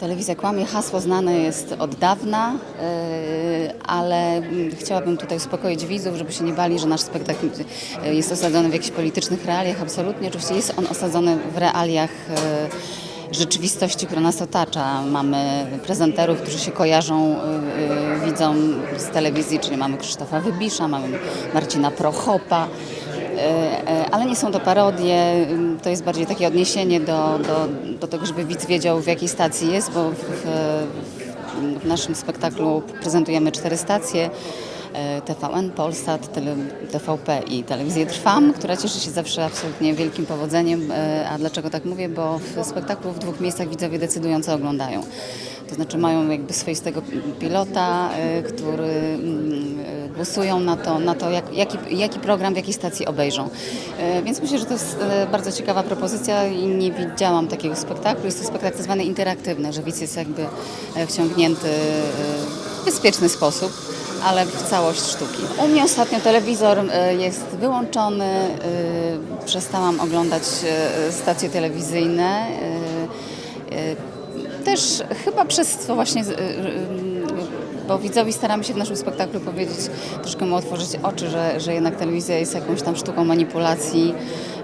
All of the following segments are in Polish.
Telewizja kłamie, hasło znane jest od dawna, yy, ale chciałabym tutaj uspokoić widzów, żeby się nie bali, że nasz spektakl yy, jest osadzony w jakichś politycznych realiach. Absolutnie, oczywiście jest on osadzony w realiach yy, rzeczywistości, która nas otacza. Mamy prezenterów, którzy się kojarzą widzom z telewizji, czyli mamy Krzysztofa Wybisza, mamy Marcina Prochopa. Ale nie są to parodie, to jest bardziej takie odniesienie do, do, do tego, żeby widz wiedział w jakiej stacji jest, bo w, w, w naszym spektaklu prezentujemy cztery stacje. e, TVN, Polsat, TVP i Telewizję Trwam, która cieszy się zawsze absolutnie wielkim powodzeniem. E, A dlaczego tak mówię? Bo w spektaklu w dwóch miejscach widzowie decydują, co oglądają. To znaczy mają jakby swoistego pilota, e, który mm, głosują na to, na to jak, jaki, jaki program w jakiej stacji obejrzą. E, Więc myślę, że to jest e, bardzo ciekawa propozycja i nie widziałam takiego spektaklu. Jest to spektakl tak zwany interaktywny, że widz jest jakby e, wciągnięty w bezpieczny sposób, ale w całość sztuki. U mnie ostatnio telewizor jest wyłączony, przestałam oglądać stacje telewizyjne. też chyba przez to właśnie, bo widzowi staramy się w naszym spektaklu powiedzieć, troszkę mu otworzyć oczy, że, że jednak telewizja jest jakąś tam sztuką manipulacji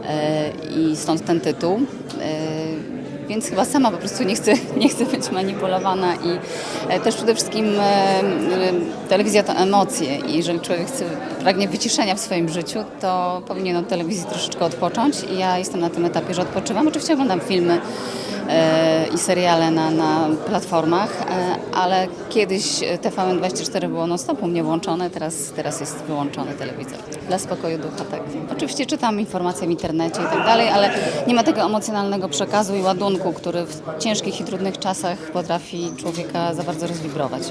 e, i stąd ten tytuł. E, Więc chyba sama po prostu nie chcę, nie chcę być manipulowana i e, też przede wszystkim telewizja to emocje i jeżeli człowiek chce, pragnie wyciszenia w swoim życiu, to powinien od telewizji troszeczkę odpocząć i ja jestem na tym etapie, że odpoczywam. Oczywiście oglądam filmy i seriale na, na platformach, e, ale kiedyś TVN24 było non stop u mnie włączone, teraz, teraz jest wyłączony telewizor. Dla spokoju ducha, tak. Oczywiście czytam informacje w internecie i tak dalej, ale nie ma tego emocjonalnego przekazu i ładunku, który w ciężkich i trudnych czasach potrafi człowieka za bardzo rozwibrować.